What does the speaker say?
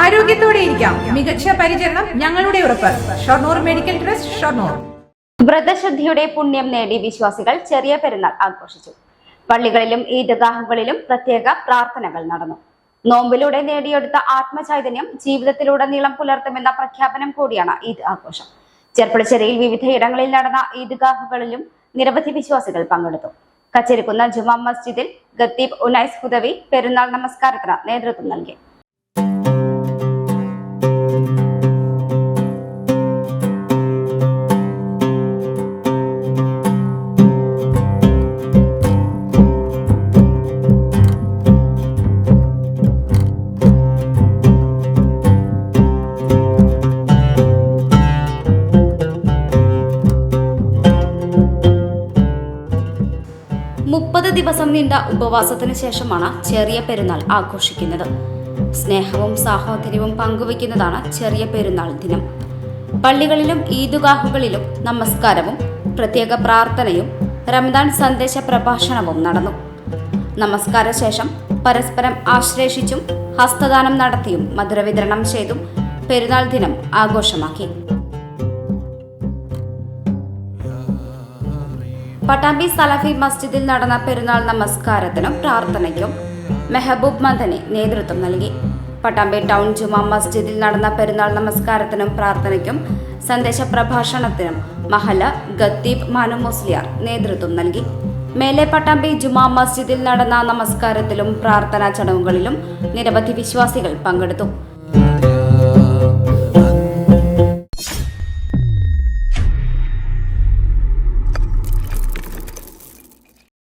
ആരോഗ്യത്തോടെ ഇരിക്കാം. മികച്ച പരിചരണം ഞങ്ങളുടെ ഉറപ്പ്. Shoranur medical trust Shoranur. വ്രതശുദ്ധിയുടെ പുണ്യം നേടി വിശ്വാസികൾ ചെറിയ പെരുന്നാൾ ആഘോഷിച്ചു. പള്ളികളിലും ഈദ്ഗാഹുകളിലും പ്രത്യേക പ്രാർത്ഥനകൾ നടന്നു. നോമ്പിലൂടെ നേടിയെടുത്ത ആത്മചൈതന്യം ജീവിതത്തിലുടനീളം പുലർത്തുമെന്ന പ്രഖ്യാപനം കൂടിയാണ് ഈദ് ആഘോഷം. ചെറുപ്പടിച്ചെറിയിൽ വിവിധ ഇടങ്ങളിൽ നടന്ന ഈദ്ഗാഹുകളിലും നിരവധി വിശ്വാസികൾ പങ്കെടുത്തു. കച്ചേരിക്കുന്ന ജുമാ മസ്ജിദിൽ ഗത്തീബ് ഉനൈസ് ഹുദവി പെരുന്നാൾ നമസ്കാരത്തിന് നേതൃത്വം നൽകി. മുപ്പത് ദിവസം നീണ്ട ഉപവാസത്തിന് ശേഷമാണ് ചെറിയ പെരുന്നാൾ ആഘോഷിക്കുന്നത്. സ്നേഹവും സാഹോദര്യവും പങ്കുവയ്ക്കുന്നതാണ് ചെറിയ പെരുന്നാൾ ദിനം. പള്ളികളിലും ഈദുഗാഹുകളിലും നമസ്കാരവും പ്രത്യേക പ്രാർത്ഥനയും റംദാൻ സന്ദേശ പ്രഭാഷണവും നടന്നു. നമസ്കാര ശേഷം പരസ്പരം ആശ്ലേഷിച്ചും ഹസ്തദാനം നടത്തിയും മധുരവിതരണം ചെയ്തും പെരുന്നാൾ ദിനം ആഘോഷമാക്കി. പട്ടാമ്പി സലഫി മസ്ജിദിൽ നടന്ന പെരുന്നാൾ നമസ്കാരത്തിനും പ്രാർത്ഥനയ്ക്കും മെഹബൂബ് മദനി നേതൃത്വം നൽകി. പട്ടാമ്പി ടൗൺ ജുമാ മസ്ജിദിൽ നടന്ന പെരുന്നാൾ നമസ്കാരത്തിനും പ്രാർത്ഥനയ്ക്കും സന്ദേശ പ്രഭാഷണത്തിനും മഹല ഗത്തീബ് മാനു മുസ്ലിയാർ നേതൃത്വം നൽകി. മേലെ പട്ടാമ്പി ജുമാ മസ്ജിദിൽ നടന്ന നമസ്കാരത്തിലും പ്രാർത്ഥനാ ചടങ്ങുകളിലും നിരവധി വിശ്വാസികൾ പങ്കെടുത്തു.